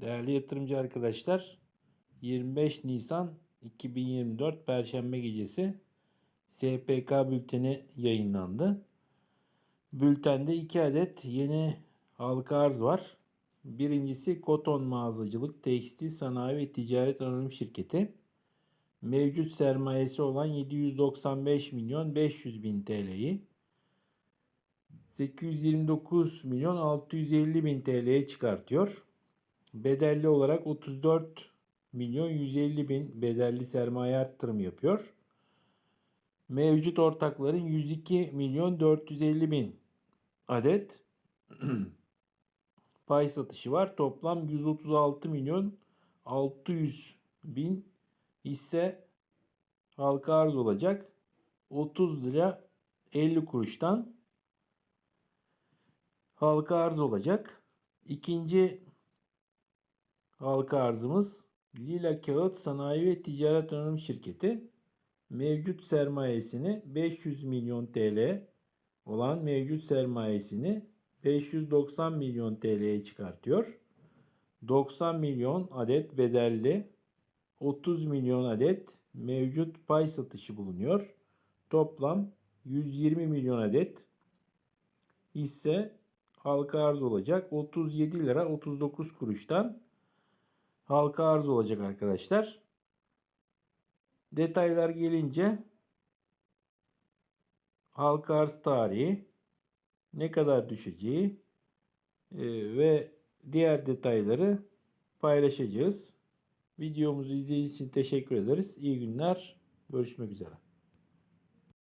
Değerli yatırımcı arkadaşlar, 25 Nisan 2024 Perşembe gecesi SPK bülteni yayınlandı. Bültende 2 adet yeni halka arz var. Birincisi Koton Mağazacılık Tekstil Sanayi ve Ticaret Anonim Şirketi. Mevcut sermayesi olan 795 milyon 500 bin TL'yi 829 milyon 650 bin TL'ye çıkartıyor. Bedelli olarak 34 milyon 150 bin bedelli sermaye arttırım yapıyor. Mevcut ortakların 102 milyon 450 bin adet pay satışı var. Toplam 136 milyon 600 bin hisse halka arz olacak. 30 lira 50 kuruştan halka arz olacak. İkinci halka arzımız Lila Kağıt Sanayi ve Ticaret Anonim Şirketi mevcut sermayesini 500 milyon TL olan mevcut sermayesini 590 milyon TL'ye çıkartıyor. 90 milyon adet bedelli 30 milyon adet mevcut pay satışı bulunuyor. Toplam 120 milyon adet hisse halka arz olacak. 37 lira 39 kuruştan halka arz olacak arkadaşlar. Detaylar gelince halka arz tarihi ne kadar düşeceği e, ve diğer detayları paylaşacağız. Videomuzu izlediğiniz için teşekkür ederiz. İyi günler. Görüşmek üzere.